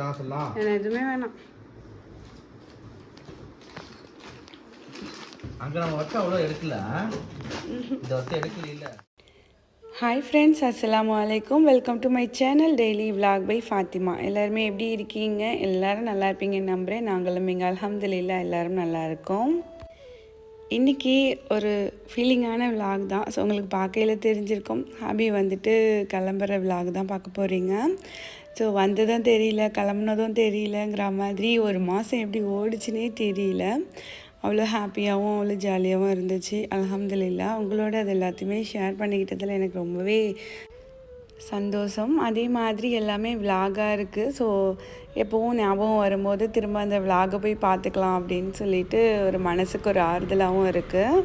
காசெல்லாம் எனக்கு எதுவுமே வேணாம். அங்கே நம்ம ஒர்க் அவ்வளோ எடுக்கல. இந்த ஒர்க் எடுக்கல இல்லை ஹாய் ஃப்ரெண்ட்ஸ் அஸ்லாம் வலைக்கும் welcome to my channel daily vlog by Fatima எல்லாருமே எப்படி இருக்கீங்க? எல்லோரும் நல்லா இருப்பீங்கன்னு நம்புகிறேன் நாங்களும் இங்கே அலமதுல்லா எல்லோரும் நல்லா இருக்கோம். இன்றைக்கி ஒரு ஃபீலிங்கான விலாக் தான். ஸோ உங்களுக்கு பார்க்கையில் தெரிஞ்சிருக்கும். ஹாபி வந்துட்டு கிளம்புற விலாக் தான் பார்க்க போகிறீங்க ஸோ வந்ததும் தெரியல கிளம்புனதும் தெரியலங்கிற மாதிரி ஒரு மாதம் எப்படி ஓடிச்சுனே தெரியல. அவ்வளோ ஹாப்பியாகவும் அவ்வளோ ஜாலியாகவும் இருந்துச்சு. அல்ஹம்துலில்லா உங்களோட அது எல்லாத்தையுமே ஷேர் பண்ணிக்கிட்டதில் எனக்கு ரொம்பவே சந்தோஷம். அதே மாதிரி எல்லாமே விலாகாக இருக்குது ஸோ எப்போவும் ஞாபகம் வரும்போது திரும்ப அந்த விலாகை போய் பார்த்துக்கலாம் அப்படின்னு சொல்லிட்டு ஒரு மனசுக்கு ஒரு ஆறுதலாகவும் இருக்குது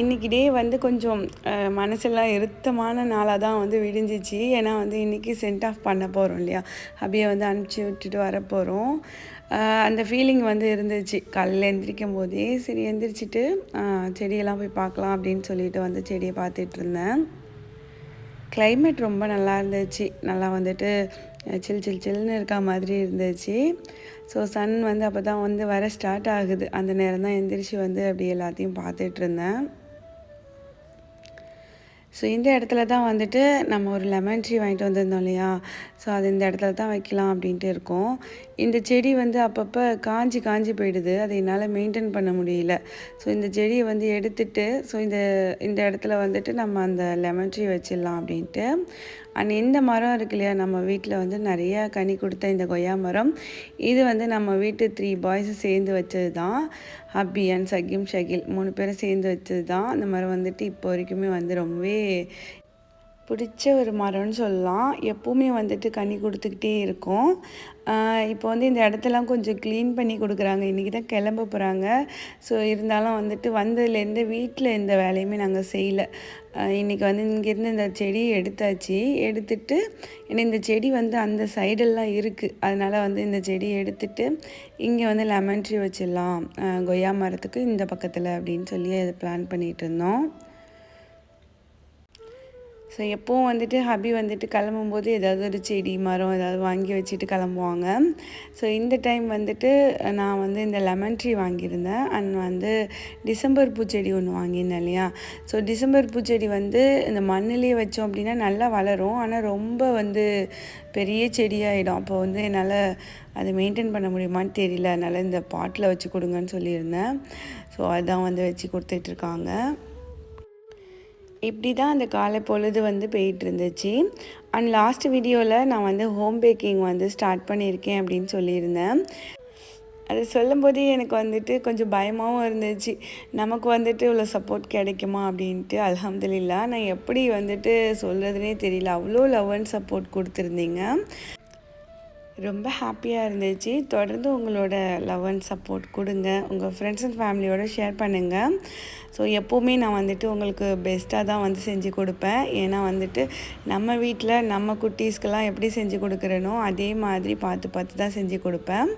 இன்றைக்கி டே வந்து கொஞ்சம் மனசெல்லாம் இருத்தமான நாளாக தான் வந்து விடிஞ்சிச்சு. ஏன்னா வந்து இன்றைக்கி சென்ட் ஆஃப் பண்ண போகிறோம் இல்லையா? அப்படியே வந்து அனுப்பிச்சி விட்டுட்டு வர போகிறோம் அந்த ஃபீலிங் வந்து இருந்துச்சு. காலையில் எந்திரிக்கும் போதே சரி எந்திரிச்சிட்டு செடியெல்லாம் போய் பார்க்கலாம் அப்படின்னு சொல்லிட்டு வந்து செடியை பார்த்துட்டு இருந்தேன். கிளைமேட் ரொம்ப நல்லா இருந்துச்சு. நல்லா வந்துட்டு சில் சில் சில்னு இருக்கா மாதிரி இருந்துச்சு. ஸோ சன் வந்து அப்போ தான் வந்து வர ஸ்டார்ட் ஆகுது. அந்த நேரம் தான் எந்திரிச்சு வந்து அப்படி எல்லாத்தையும் பார்த்துட்டு இருந்தேன். ஸோ இந்த இடத்துல தான் வந்துட்டு நம்ம ஒரு லெமன் ட்ரீ வாங்கிட்டு வந்திருந்தோம் இல்லையா? ஸோ அது இந்த இடத்துல தான் வைக்கலாம் அப்படின்ட்டு இருக்கோம். இந்த செடி வந்து அப்பப்போ காஞ்சி காஞ்சி போயிடுது. அதை என்னால் மெயின்டைன் பண்ண முடியல. ஸோ இந்த செடியை வந்து எடுத்துட்டு ஸோ இந்த இந்த இடத்துல வந்துட்டு நம்ம அந்த லெமன் ட்ரீ வச்சிடலாம் அப்படின்ட்டு. அண்ட் இந்த மரம் இருக்கு இல்லையா நம்ம வீட்டில் வந்து நிறைய கனி கொடுத்த இந்த கொய்யா மரம். இது வந்து நம்ம வீட்டு த்ரீ பாய்ஸ் சேர்ந்து வச்சது தான் ஹப்பி அண்ட் சகிம் ஷகில் மூணு பேரும் சேர்ந்து வச்சது தான் அந்த மரம் வந்துட்டு இப்போ வரைக்குமே வந்து ரொம்பவே பிடிச்ச ஒரு மரம்னு சொல்லலாம். எப்போவுமே வந்துட்டு கனி கொடுத்துக்கிட்டே இருக்கும். இப்போ வந்து இந்த இடத்தெல்லாம் கொஞ்சம் க்ளீன் பண்ணி கொடுக்குறாங்க. இன்றைக்கி தான் கிளம்ப போகிறாங்க ஸோ இருந்தாலும் வந்துட்டு வந்ததுலேருந்து வீட்டில் எந்த வேலையுமே நாங்கள் செய்யலை. இன்றைக்கி வந்து இங்கேருந்து இந்த செடி எடுத்தாச்சு. எடுத்துட்டு ஏன்னா இந்த செடி வந்து அந்த சைடெல்லாம் இருக்குது அதனால் வந்து இந்த செடி எடுத்துட்டு இங்கே வந்து லெமன் ட்ரீ வச்சிடலாம். கொய்யா மரத்துக்கு இந்த பக்கத்தில் அப்படின்னு சொல்லி அதை பிளான் பண்ணிகிட்டு இருந்தோம். ஸோ எப்போவும் வந்துட்டு ஹபி வந்துட்டு கிளம்பும்போது ஏதாவது ஒரு செடி மரம் ஏதாவது வாங்கி வச்சுட்டு கிளம்புவாங்க. ஸோ இந்த டைம் வந்துட்டு நான் வந்து இந்த லெமன் ட்ரீ வாங்கியிருந்தேன். அண்ட் வந்து டிசம்பர் பூச்செடி ஒன்று வாங்கியிருந்தேன் இல்லையா? ஸோ டிசம்பர் பூச்செடி வந்து இந்த மண்ணிலே வச்சோம் அப்படின்னா நல்லா வளரும். ஆனால் ரொம்ப வந்து பெரிய செடியாகிடும் அப்போ வந்து என்னால் அதை மெயின்டைன் பண்ண முடியுமான்னு தெரியல. அதனால் இந்த பாட்டில் வச்சு கொடுங்கன்னு சொல்லியிருந்தேன். ஸோ அதான் வந்து வச்சு கொடுத்துட்ருக்காங்க இப்படி தான் அந்த காலை பொழுது வந்து போயிட்டு இருந்துச்சு அண்ட் லாஸ்ட் வீடியோவில் நான் வந்து ஹோம் பேக்கிங் வந்து ஸ்டார்ட் பண்ணியிருக்கேன் அப்படின்னு சொல்லியிருந்தேன். அது சொல்லும்போதே எனக்கு வந்துட்டு கொஞ்சம் பயமாகவும் இருந்துச்சு. நமக்கு வந்துட்டு இவ்வளோ சப்போர்ட் கிடைக்குமா அப்படின்ட்டு. அல்ஹம்துலில்லா நான் எப்படி வந்துட்டு சொல்கிறதுனே தெரியல. அவ்வளோ லவ் அண்ட் சப்போர்ட் கொடுத்துருந்தீங்க. ரொம்ப ஹாப்பியாக இருந்துச்சு. தொடர்ந்து உங்களோட லவ் அண்ட் சப்போர்ட் கொடுங்க. உங்கள் ஃப்ரெண்ட்ஸ் அண்ட் ஃபேமிலியோட ஷேர் பண்ணுங்கள் ஸோ எப்போவுமே நான் வந்துட்டு உங்களுக்கு பெஸ்ட்டாக தான் வந்து செஞ்சு கொடுப்பேன். ஏன்னா வந்துட்டு நம்ம வீட்டில் நம்ம குட்டீஸ்க்கெல்லாம் எப்படி செஞ்சு கொடுக்குறேனோ அதே மாதிரி பார்த்து பார்த்து தான் செஞ்சு கொடுப்பேன்.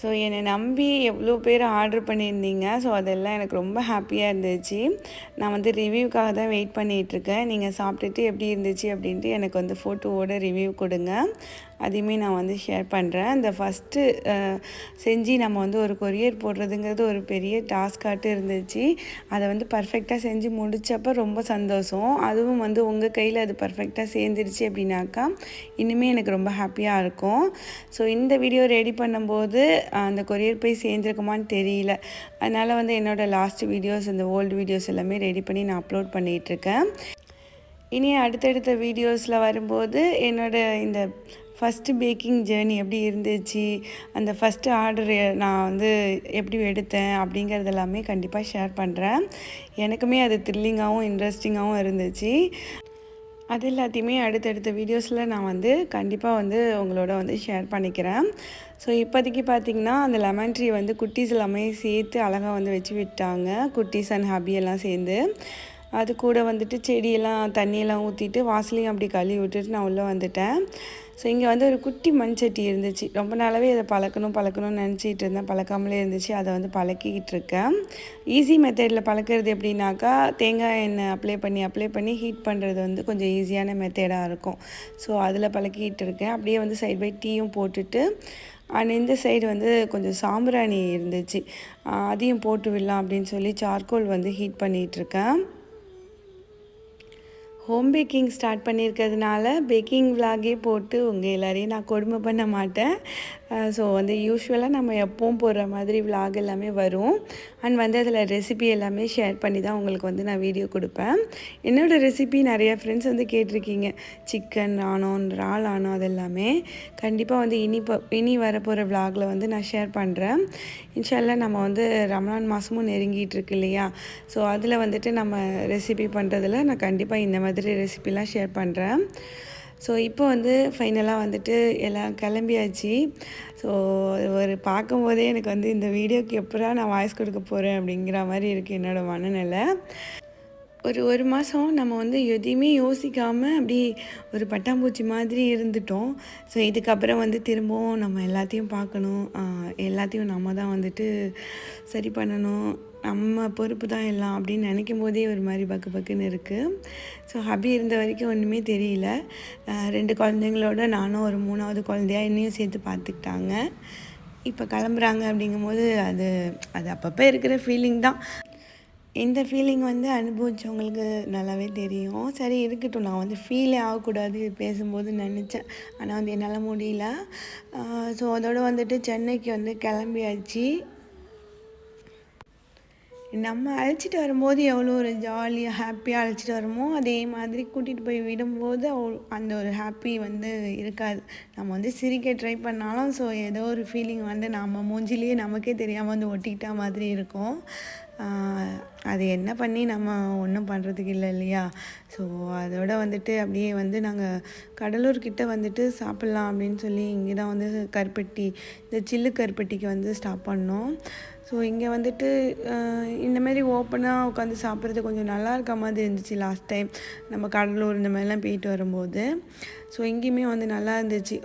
ஸோ என்னை நம்பி எவ்வளோ பேர் ஆர்டர் பண்ணியிருந்தீங்க. ஸோ அதெல்லாம் எனக்கு ரொம்ப ஹாப்பியாக இருந்துச்சு. நான் வந்து ரிவ்யூக்காக தான் வெயிட் பண்ணிகிட்ருக்கேன் நீங்கள் சாப்பிட்டுட்டு எப்படி இருந்துச்சு அப்படின்ட்டு எனக்கு வந்து ஃபோட்டோவோட ரிவ்யூ கொடுங்க. அதையுமே நான் வந்து ஷேர் பண்ணுறேன் அந்த ஃபஸ்ட்டு செஞ்சு நம்ம வந்து ஒரு கொரியர் போடுறதுங்கிறது ஒரு பெரிய டாஸ்காட்டு இருந்துச்சு. அதை வந்து பர்ஃபெக்டாக செஞ்சு முடிச்சப்போ ரொம்ப சந்தோஷம். அதுவும் வந்து உங்கள் கையில் அது பர்ஃபெக்டாக சேர்ந்துருச்சு அப்படின்னாக்கா இன்னுமே எனக்கு ரொம்ப ஹாப்பியாக இருக்கும். ஸோ இந்த வீடியோ ரெடி பண்ணும்போது அந்த கொரியர் போய் சேர்ந்துருக்குமான்னு தெரியல. அதனால் வந்து என்னோடய லாஸ்ட் வீடியோஸ் இந்த ஓல்டு வீடியோஸ் எல்லாமே ரெடி பண்ணி நான் அப்லோட் பண்ணிகிட்ருக்கேன் இனி அடுத்தடுத்த வீடியோஸில் வரும்போது என்னோட இந்த ஃபஸ்ட்டு பேக்கிங் ஜேர்னி எப்படி இருந்துச்சு? அந்த ஃபஸ்ட்டு ஆர்டர் நான் வந்து எப்படி எடுத்தேன் அப்படிங்கிறது எல்லாமே கண்டிப்பாக ஷேர் பண்ணுறேன் எனக்குமே அது த்ரில்லிங்காகவும் இன்ட்ரெஸ்டிங்காகவும் இருந்துச்சு. அது எல்லாத்தையுமே அடுத்தடுத்த வீடியோஸில் நான் வந்து கண்டிப்பாக வந்து உங்களோட வந்து ஷேர் பண்ணிக்கிறேன். ஸோ இப்போதைக்கு பார்த்தீங்கன்னா அந்த லெமன் ட்ரீ வந்து குட்டீஸ் எல்லாமே சேர்த்து அழகாக வந்து வச்சு விட்டாங்க. குட்டீஸ் அண்ட் ஹபி எல்லாம் சேர்ந்து. அது கூட வந்துட்டு செடியெல்லாம் தண்ணியெல்லாம் ஊற்றிட்டு வாசலையும் அப்படி கழுவி விட்டுட்டு நான் உள்ளே வந்துட்டேன். ஸோ இங்கே வந்து ஒரு குட்டி மண் சட்டி இருந்துச்சு. ரொம்ப நாளாகவே அதை பழக்கணும் பழக்கணும்னு நினச்சிட்டு இருந்தேன். பழக்காமலே இருந்துச்சு. அதை வந்து பழக்கிக்கிட்டு இருக்கேன். ஈஸி மெத்தடில் பழக்கிறது எப்படின்னாக்கா தேங்காய் எண்ணெய் அப்ளை பண்ணி அப்ளை பண்ணி ஹீட் பண்ணுறது வந்து கொஞ்சம் ஈஸியான மெத்தடாக இருக்கும். ஸோ அதில் பழக்கிக்கிட்டு இருக்கேன். அப்படியே வந்து சைட் பை டீயும் போட்டுட்டு அண்ட் இந்த சைடு வந்து கொஞ்சம் சாம்பிராணி இருந்துச்சு. அதையும் போட்டு விடலாம் அப்படின்னு சொல்லி சார்கோல் வந்து ஹீட் பண்ணிகிட்ருக்கேன் ஹோம் பேக்கிங் ஸ்டார்ட் பண்ணியிருக்கிறதுனால பேக்கிங் விலாகே போட்டு உங்கள் எல்லோரையும் நான் கொடுமை பண்ண மாட்டேன். ஸோ வந்து யூஸ்வலாக நம்ம எப்பவும் போடுற மாதிரி விலாக் எல்லாமே வரும். அண்ட் வந்து அதில் ரெசிபி எல்லாமே ஷேர் பண்ணி தான் உங்களுக்கு வந்து நான் வீடியோ கொடுப்பேன். என்னோடய ரெசிபி நிறையா ஃப்ரெண்ட்ஸ் வந்து கேட்டிருக்கீங்க. சிக்கன் ஆனோம் இறால் ஆனோ அதெல்லாமே. கண்டிப்பாக வந்து இனி ப இனி வரப்போகிற விலாகில் வந்து நான் ஷேர் பண்ணுறேன் இன்ஷால்லா நம்ம வந்து ரமணான் மாதமும் நெருங்கிட்டு இருக்கு இல்லையா? ஸோ அதில் வந்துட்டு நம்ம ரெசிபி பண்ணுறதுல நான் கண்டிப்பாக இந்த மாதிரி ரெசிபிலாம் ஷேர் பண்ணுறேன் ஸோ இப்போ வந்து ஃபைனலாக வந்துட்டு எல்லாம் கிளம்பியாச்சு. ஸோ ஒரு பார்க்கும்போதே எனக்கு வந்து இந்த வீடியோக்கு எப்படா நான் வாய்ஸ் கொடுக்க போகிறேன் அப்படிங்கிற மாதிரி இருக்குது என்னோடய மனநிலை. ஒரு ஒரு மாதம் நம்ம வந்து எதையுமே யோசிக்காமல் அப்படி ஒரு பட்டாம்பூச்சி மாதிரி இருந்துட்டோம். ஸோ இதுக்கப்புறம் வந்து திரும்பவும் நம்ம எல்லாத்தையும் பார்க்கணும். எல்லாத்தையும் நம்ம தான் வந்துட்டு சரி பண்ணணும். நம்ம பொறுப்பு தான் எல்லாம் அப்படின்னு நினைக்கும் போதே ஒரு மாதிரி பக்கு பக்குன்னு இருக்குது ஸோ ஹபி இருந்த வரைக்கும் ஒன்றுமே தெரியல. ரெண்டு குழந்தைங்களோட நானும் ஒரு மூணாவது குழந்தையா என்னையும் சேர்த்து பார்த்துக்கிட்டாங்க. இப்போ கிளம்புறாங்க அப்படிங்கும்போது அது அது அப்பப்போ இருக்கிற ஃபீலிங் தான். இந்த ஃபீலிங் வந்து அனுபவித்தவங்களுக்கு நல்லாவே தெரியும். சரி இருக்கட்டும். நான் வந்து ஃபீலே ஆகக்கூடாது பேசும்போது நினச்சேன். ஆனால் வந்து என்னால் முடியல. ஸோ அதோடு வந்துட்டு சென்னைக்கு வந்து கிளம்பியாச்சு. நம்ம அழைச்சிட்டு வரும்போது எவ்வளோ ஒரு ஜாலியாக ஹாப்பியாக அழைச்சிட்டு வரமோ அதே மாதிரி கூட்டிகிட்டு போய் விடும்போது அந்த ஒரு ஹாப்பி வந்து இருக்காது. நம்ம வந்து சிரிக்க ட்ரை பண்ணாலும் ஸோ ஏதோ ஒரு ஃபீலிங் வந்து நம்ம மூஞ்சிலேயே நமக்கே தெரியாமல் வந்து ஒட்டிக்கிட்ட மாதிரி இருக்கும். அது என்ன பண்ணி நம்ம ஒன்றும் பண்ணுறதுக்கு இல்லை இல்லையா? ஸோ அதோட வந்துட்டு அப்படியே வந்து நாங்கள் கடலூர் கிட்டே வந்துட்டு சாப்பிட்லாம் அப்படின்னு சொல்லி இங்கே தான் வந்து கருப்பட்டி இந்த சில்லு கருப்பட்டிக்கு வந்து ஸ்டாப் பண்ணோம். ஸோ இங்கே வந்துட்டு இந்தமாரி ஓப்பனாக உட்காந்து சாப்பிட்றது கொஞ்சம் நல்லா இருக்க மாதிரி இருந்துச்சு லாஸ்ட் டைம் நம்ம கடலூர் இந்த மாதிரிலாம் போயிட்டு வரும்போது. ஸோ இங்கேயுமே வந்து நல்லா இருந்துச்சு.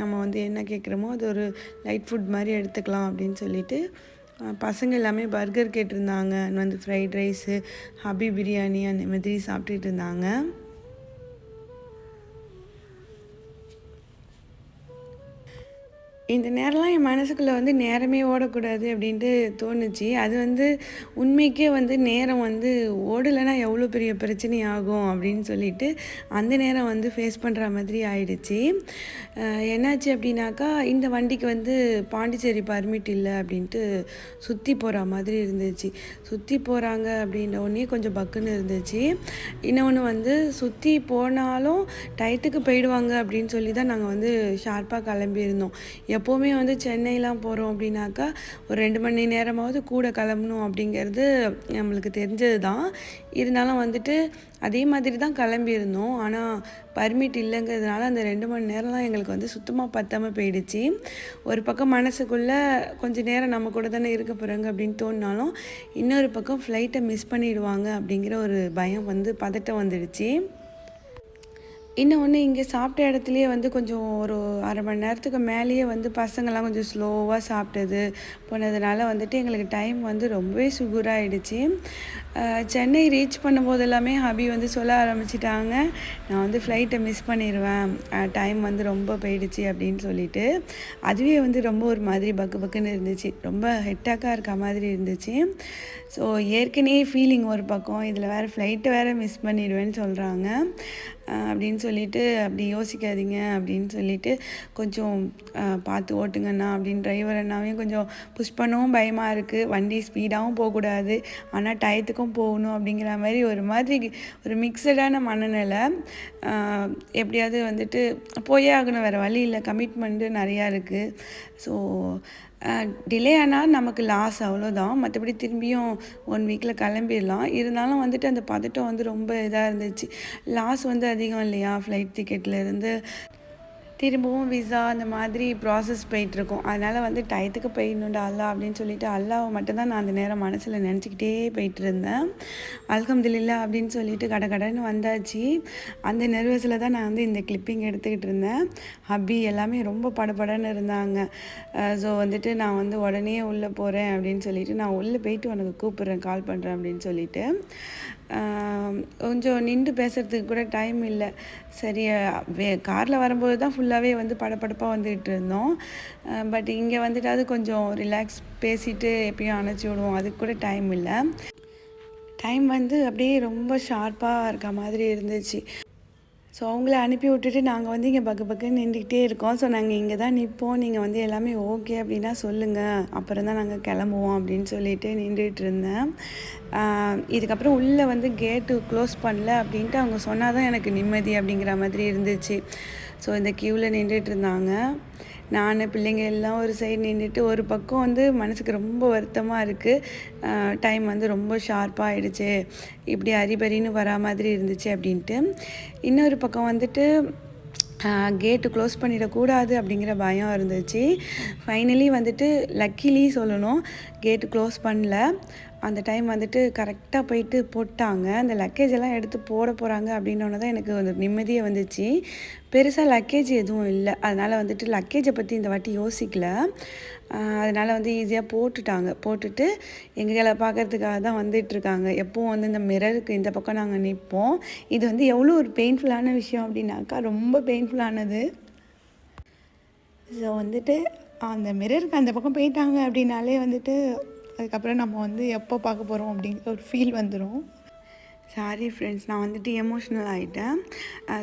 நம்ம வந்து என்ன கேட்குறோமோ அது ஒரு லைட் ஃபுட் மாதிரி எடுத்துக்கலாம் அப்படின்னு சொல்லிட்டு பசங்க எல்லாமே பர்கர் கேட்டிருந்தாங்க. வந்து ஃப்ரைட் ரைஸு ஹபி பிரியாணி அந்த மாதிரி சாப்பிட்டுட்டு இருந்தாங்க. இந்த நேரம்லாம் என் மனசுக்குள்ளே வந்து நேரமே ஓடக்கூடாது அப்படின்ட்டு தோணுச்சு. அது வந்து உண்மைக்கே வந்து நேரம் வந்து ஓடலைன்னா எவ்வளோ பெரிய பிரச்சனை ஆகும் அப்படின்னு சொல்லிட்டு அந்த நேரம் வந்து ஃபேஸ் பண்ணுற மாதிரி ஆயிடுச்சு. என்னாச்சு அப்படின்னாக்கா இந்த வண்டிக்கு வந்து பாண்டிச்சேரி பர்மிட் இல்லை அப்படின்ட்டு சுற்றி போகிற மாதிரி இருந்துச்சு. சுற்றி போகிறாங்க அப்படின்ற உடனே கொஞ்சம் பக்குன்னு இருந்துச்சு. இன்னொன்று வந்து சுற்றி போனாலும் டயத்துக்கு போயிடுவாங்க அப்படின்னு சொல்லி தான் நாங்கள் வந்து ஷார்ப்பாக கிளம்பியிருந்தோம். எப்போவுமே வந்து சென்னைலாம் போகிறோம் அப்படின்னாக்கா ஒரு ரெண்டு மணி நேரமாவது கூட கிளம்பணும் அப்படிங்கிறது நம்மளுக்கு தெரிஞ்சது தான் இருந்தாலும் வந்துட்டு அதே மாதிரி தான் கிளம்பியிருந்தோம். ஆனால் பர்மிட் இல்லைங்கிறதுனால அந்த ரெண்டு மணி நேரம்லாம் எங்களுக்கு வந்து சுத்தமாக பத்தாமல் போயிடுச்சு. ஒரு பக்கம் மனசுக்குள்ளே கொஞ்ச நேரம் நம்ம கூட தானே இருக்க போகிறாங்க அப்படின்னு தோணினாலும் இன்னொரு பக்கம் ஃப்ளைட்டை மிஸ் பண்ணிடுவாங்க அப்படிங்கிற ஒரு பயம் வந்து பதட்டம் வந்துடுச்சு. இன்னொன்று இங்கே சாப்பிட்ட இடத்துலையே வந்து கொஞ்சம் ஒரு அரை மணி நேரத்துக்கு மேலேயே வந்து பசங்கள்லாம் கொஞ்சம் ஸ்லோவாக சாப்பிட்டது. போனதுனால வந்துட்டு எங்களுக்கு டைம் வந்து ரொம்பவே சுகுராகிடுச்சு சென்னை ரீச் பண்ணும்போது எல்லாமே ஹபி வந்து சொல்ல ஆரம்பிச்சிட்டாங்க. நான் வந்து ஃப்ளைட்டை மிஸ் பண்ணிடுவேன் டைம் வந்து ரொம்ப போயிடுச்சு அப்படின்னு சொல்லிட்டு. அதுவே வந்து ரொம்ப ஒரு மாதிரி பக்கு பக்குன்னு இருந்துச்சு. ரொம்ப ஹெட்டாக்காக இருக்க மாதிரி இருந்துச்சு. ஸோ ஏற்கனவே ஃபீலிங் ஒரு பக்கம். இதில் வேறு ஃப்ளைட்டை வேறு மிஸ் பண்ணிடுவேன்னு சொல்கிறாங்க அப்படின்னு சொல்லிட்டு அப்படி யோசிக்காதீங்க அப்படின்னு சொல்லிட்டு கொஞ்சம் பார்த்து ஓட்டுங்கண்ணா அப்படின்னு டிரைவர் அண்ணாவையும் கொஞ்சம் புஷ் பண்ணவும் பயமாக இருக்குது வண்டி ஸ்பீடாகவும் போகக்கூடாது. ஆனால் டயத்துக்கும் போகணும் அப்படிங்கிற மாதிரி ஒரு மாதிரி ஒரு மிக்சடான மனநிலை எப்படியாவது வந்துட்டு போயே ஆகணும். வேறு வழி இல்லை. கமிட்மெண்ட்டு நிறையா இருக்குது ஸோ டிலே ஆனால் நமக்கு லாஸ் அவ்வளோதான் மற்றபடி திரும்பியும் ஒன் வீக்கில் கிளம்பிடலாம். இருந்தாலும் வந்துட்டு அந்த பதட்டம் வந்து ரொம்ப இதாக இருந்துச்சு. லாஸ் வந்து அதிகம் இல்லையா? ஃப்ளைட் டிக்கெட்லேருந்து திரும்பவும் விசா அந்த மாதிரி ப்ராசஸ் போயிட்டுருக்கும். அதனால் வந்து டயத்துக்கு போயிடணுண்டா அல்லா அப்படின்னு சொல்லிட்டு அல்லாவை மட்டும்தான் நான் அந்த நேரம் மனசில் நினச்சிக்கிட்டே போயிட்டு இருந்தேன் அல்ஹம்துலில்லா அப்படின்னு சொல்லிட்டு கடை கடைன்னு வந்தாச்சு. அந்த நெர்வஸில் தான் நான் வந்து இந்த கிளிப்பிங் எடுத்துக்கிட்டு இருந்தேன். ஹப்பி எல்லாமே ரொம்ப படபடன்னு இருந்தாங்க. ஸோ வந்துட்டு நான் வந்து உடனே உள்ளே போகிறேன் அப்படின்னு சொல்லிட்டு நான் உள்ளே போயிட்டு உனக்கு கூப்பிட்றேன் கால் பண்ணுறேன் அப்படின்னு சொல்லிட்டு. கொஞ்சம் நின்று பேசுகிறதுக்கு கூட டைம் இல்லை. சரி வே காரில் வரும்போது தான் ஃபுல்லாகவே வந்து படபடப்பாக வந்துகிட்டு இருந்தோம். பட் இங்கே வந்துட்டாவது கொஞ்சம் ரிலாக்ஸ் பேசிட்டு எப்பயும் அணைச்சி விடுவோம். அதுக்கு கூட டைம் இல்லை. டைம் வந்து அப்படியே ரொம்ப ஷார்ப்பாக இருக்க மாதிரி இருந்துச்சு. ஸோ அவங்கள அனுப்பி விட்டுட்டு நாங்கள் வந்து இங்கே பக்கு பக்குன்னு நின்றுக்கிட்டே இருக்கோம். ஸோ நாங்கள் இங்கே தான் நிற்போம். நீங்கள் வந்து எல்லாமே ஓகே அப்படின்னா சொல்லுங்கள் அப்புறம் தான் நாங்கள் கிளம்புவோம் அப்படின்னு சொல்லிட்டு நின்றுட்டு இருந்தேன். இதுக்கப்புறம் உள்ளே வந்து கேட்டு க்ளோஸ் பண்ணல அப்படின்ட்டு அவங்க சொன்னால் தான் எனக்கு நிம்மதி அப்படிங்கிற மாதிரி இருந்துச்சு. ஸோ இந்த க்யூவில் நின்றுட்டு இருந்தாங்க. நான் பிள்ளைங்க எல்லாம் ஒரு சைடு நின்றுட்டு ஒரு பக்கம் வந்து மனசுக்கு ரொம்ப வருத்தமாக இருக்குது டைம் வந்து ரொம்ப ஷார்ப்பாக ஆயிடுச்சு. இப்படி அரிபரின்னு வரா மாதிரி இருந்துச்சு அப்படின்ட்டு. இன்னொரு பக்கம் வந்துட்டு கேட்டு க்ளோஸ் பண்ணிடக்கூடாது அப்படிங்கிற பயம் இருந்துச்சு. ஃபைனலி வந்துட்டு லக்கிலி சொல்லணும் கேட்டு க்ளோஸ் பண்ணல. அந்த டைம் வந்துட்டு கரெக்டாக போயிட்டு போட்டாங்க. அந்த லக்கேஜ் எல்லாம் எடுத்து போட போகிறாங்க அப்படின்னோன்னு தான் எனக்கு ஒரு நிம்மதியே வந்துச்சு. பெருசாக லக்கேஜ் எதுவும் இல்லை. அதனால் வந்துட்டு லக்கேஜை பற்றி இந்த வாட்டி யோசிக்கல. அதனால் வந்து ஈஸியாக போட்டுட்டாங்க. போட்டுட்டு எங்களை பார்க்கறதுக்காக தான் வந்துட்டுருக்காங்க எப்போவும் வந்து இந்த மிரருக்கு இந்த பக்கம் நாங்கள் நிற்போம் இது வந்து எவ்வளோ ஒரு பெயின்ஃபுல்லான விஷயம் அப்படின்னாக்கா ரொம்ப பெயின்ஃபுல்லானது ஸோ வந்துட்டு அந்த மிரருக்கு அந்த பக்கம் போயிட்டாங்க அப்படின்னாலே வந்துட்டு அதுக்கப்புறம் நம்ம வந்து எப்போ பார்க்க போகிறோம் அப்படிங்கிற ஒரு ஃபீல் வந்துடும் சாரி ஃப்ரெண்ட்ஸ் நான் வந்துட்டு எமோஷ்னல் ஆகிட்டேன்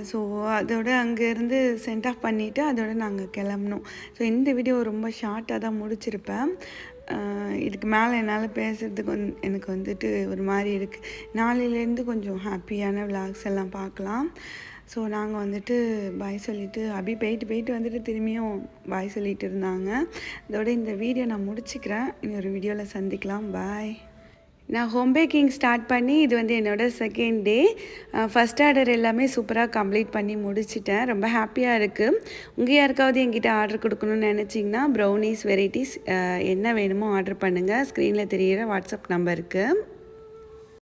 ஸோ அதோட அங்கேருந்து சென்ட் ஆஃப் பண்ணிவிட்டு அதோட நாங்கள் கிளம்புனோம் ஸோ இந்த வீடியோ ரொம்ப ஷார்ட்டாக தான் முடிச்சிருப்பேன். இதுக்கு மேலே என்னால் பேசுகிறதுக்கு வந்து எனக்கு வந்துட்டு ஒரு மாதிரி இருக்குது நாளையிலேருந்து கொஞ்சம் ஹாப்பியான விளாக்ஸ் எல்லாம் பார்க்கலாம். ஸோ நாங்கள் வந்துட்டு பாய் சொல்லிவிட்டு அபி போயிட்டு போயிட்டு வந்துட்டு திரும்பியும் பாய் சொல்லிட்டு இருந்தாங்க. இதோட இந்த வீடியோ நான் முடிச்சுக்கிறேன். இன்னொரு வீடியோவில் சந்திக்கலாம். பாய் நான் ஹோம் பேக்கிங் ஸ்டார்ட் பண்ணி இது வந்து என்னோட செகண்ட் டே ஃபஸ்ட் ஆர்டர் எல்லாமே சூப்பராக கம்ப்ளீட் பண்ணி முடிச்சிட்டேன். ரொம்ப ஹாப்பியாக இருக்குது உங்கள் யாருக்காவது என்கிட்ட ஆர்டர் கொடுக்கணும்னு நினச்சிங்கன்னா ப்ரௌனீஸ் வெரைட்டிஸ் என்ன வேணுமோ ஆர்டர் பண்ணுங்கள் ஸ்க்ரீனில் தெரியிற வாட்ஸ்அப் நம்பருக்கு